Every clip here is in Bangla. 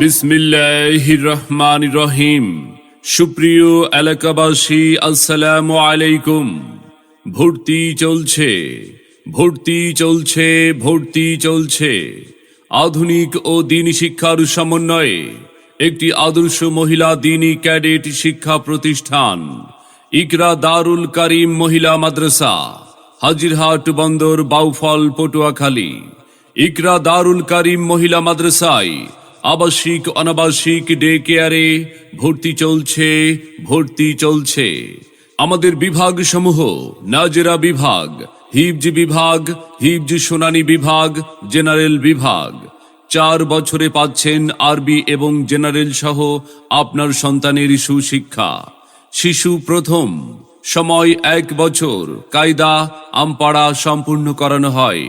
বিসমিল্লাহির রহমান রহিম সুপ্রিয় এলাকাবাসী, আসসালামু আলাইকুম। ভর্তি চলছে ভর্তি চলছে ভর্তি চলছে। আধুনিক ও দিন শিক্ষার সমন্বয়ে একটি আদর্শ মহিলা দিনী ক্যাডেট শিক্ষা প্রতিষ্ঠান, ইকরা দারুল কারিম মহিলা মাদ্রাসা, হাজিরহাট বন্দর, বাউফল, পটুয়াখালী। ইকরা দারুল কারিম মহিলা মাদ্রাসায় আবাসিক অনাবাসিক ডে কেয়ারে ভর্তি চলছে ভর্তি চলছে। আমাদের বিভাগ সমূহ নাজেরা বিভাগ, হিবজ বিভাগ, হিবজ শুনানি বিভাগ, জেনারেল বিভাগ। চার বছরে পাচ্ছেন আরবি এবং জেনারেল সহ আপনার সন্তানের সুশিক্ষা। শিশু প্রথম, সময় এক বছর, কায়দা আমপাড়া সম্পূর্ণ করানো হয়।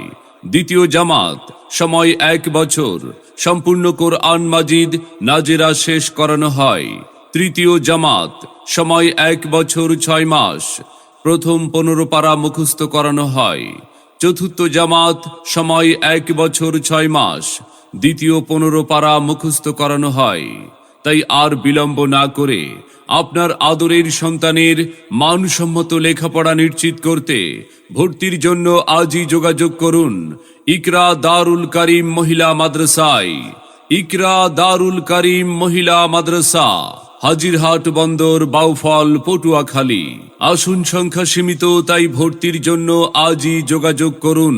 দ্বিতীয় জামাত, সময় এক বছর। সম্পূর্ণ কোরআন মাজিদ নাজেরা শেষ করানো হয়। তৃতীয় জামাত, সময় এক বছর ছয় মাস। প্রথম পনেরো পারা মুখস্থ করানো হয়। চতুর্থ জামাত, সময় এক বছর ছয় মাস। দ্বিতীয় পনেরো পারা মুখস্থ করানো হয়। তাই আর বিলম্ব না করে আপনার আদরের সন্তানের মানসম্মত লেখাপড়া নিশ্চিত করতে ভর্তির জন্য আজই যোগাযোগ করুন ইকরা দারুল করিম মহিলা মাদ্রাসায়। ইকরা দারুল কারিম মহিলা মাদ্রাসা, হাজিরহাট বন্দর, বাউফল, পটুয়াখালী। আসন সংখ্যা সীমিত, তাই ভর্তির জন্য আজই যোগাযোগ করুন।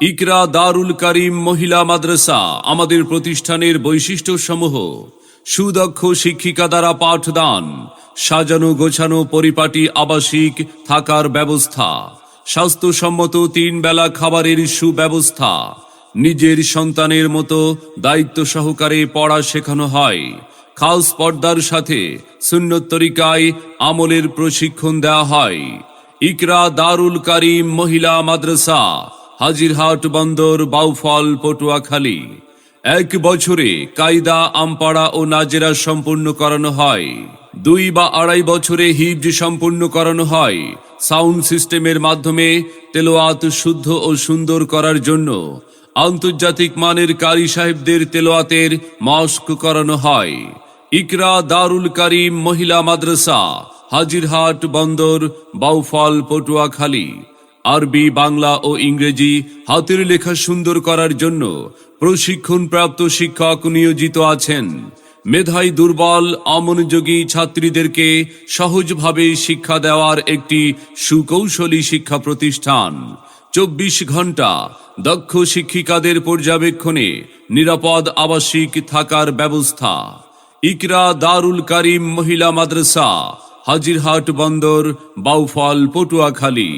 ইকরা দারুল কারিম মহিলা মাদ্রাসা, আমাদের প্রতিষ্ঠানের বৈশিষ্ট্য সমূহ সুদক্ষ শিক্ষিকা দ্বারা পাঠদান, সাজানো গোছানো পরিপাটি আবাসিক থাকার ব্যবস্থা, স্বাস্থ্যসম্মত তিন বেলা খাবারের সুব্যবস্থা, নিজের সন্তানের মতো দায়িত্ব সহকারে পড়া শেখানো হয়। খাস পর্দার সাথে সুন্নত তরিকায় আমলের প্রশিক্ষণ দেওয়া হয়। ইকরা দারুল কারিম মহিলা মাদ্রাসা হাজিরহাট বন্দর, বাউফল, পটুয়াখালী। এক বছরে কায়দা, আমপাড়া ও নাজেরা সম্পূর্ণ করানো হয়। দুই বা আড়াই বছরে হিবজ সম্পূর্ণ করানো হয় সাউন্ড সিস্টেমের মাধ্যমে তেলোয়াত শুদ্ধ ও সুন্দর করার জন্য। আন্তর্জাতিক মানের কারি সাহেবদের তেলোয়াতের মস্ক করানো হয়। ইকরা দারুল কারিম মহিলা মাদ্রাসা, হাজিরহাট বন্দর, বাউফল, পটুয়াখালী। আরবি, বাংলা ও ইংরেজি হাতের লেখা সুন্দর করার জন্য প্রশিক্ষণপ্রাপ্ত শিক্ষক নিয়োজিত আছেন। মেধাই দুর্বল অমনোযোগী ছাত্রীদেরকে সহজভাবে শিক্ষা দেওয়ার একটি সুকৌশলী শিক্ষা প্রতিষ্ঠান। চব্বিশ ঘণ্টা দক্ষ শিক্ষিকাদের পর্যবেক্ষণে নিরাপদ আবাসিক থাকার ব্যবস্থা। ইকরা দারুল কারিম মহিলা মাদ্রাসা, হাজিরহাট বন্দর, বাউফল, পটুয়াখালী।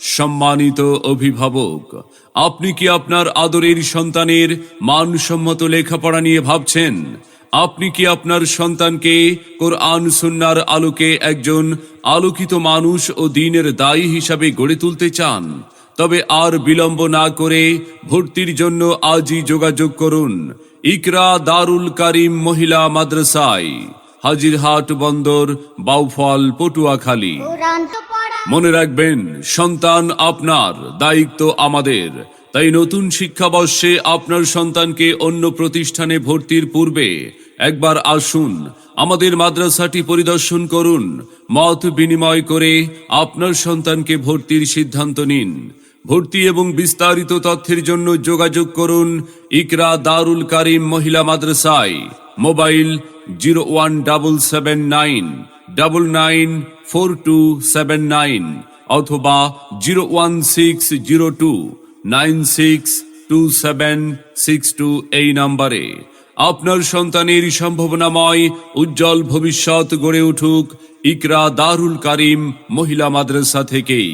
সম্মানিত অভিভাবক, আপনি কি আপনার আদরের সন্তানের মানসম্মত লেখাপড়া নিয়ে ভাবছেন? আপনি কি আপনার সন্তানকে কোরআন সুন্নার আলোকে একজন আলোকিত মানুষ ও দিনের দায়ী হিসাবে গড়ে তুলতে চান? তবে আর বিলম্ব না করে ভর্তির জন্য আজই যোগাযোগ করুন। ইকরা দারুল কারিম মহিলা মাদ্রাসায়। হাজিরহাট বন্দর, বাউফল, পটুয়াখালী। মনে রাখবেন, সন্তান আপনার, দায়িত্ব আমাদের। তাই নতুন শিক্ষাবর্ষে আপনার সন্তানকে অন্য প্রতিষ্ঠানে ভর্তির পূর্বে একবার আসুন, আমাদের মাদ্রাসাটি পরিদর্শন করুন, মত বিনিময় করে আপনার সন্তানকে ভর্তির সিদ্ধান্ত নিন। ভর্তি এবং বিস্তারিত তথ্যের জন্য যোগাযোগ করুন ইকরা দারুল কারিম মহিলা মাদ্রাসায়। Mobile zero one double seven nine, double nine four two seven nine অথবা zero one six zero two, nine six two seven six two এই নম্বরে। আপনার সন্তানের সম্ভাবনাময় উজ্জ্বল ভবিষ্যৎ গড়ে উঠুক ইকরা দারুল কারিম মহিলা মাদ্রাসা থেকেই।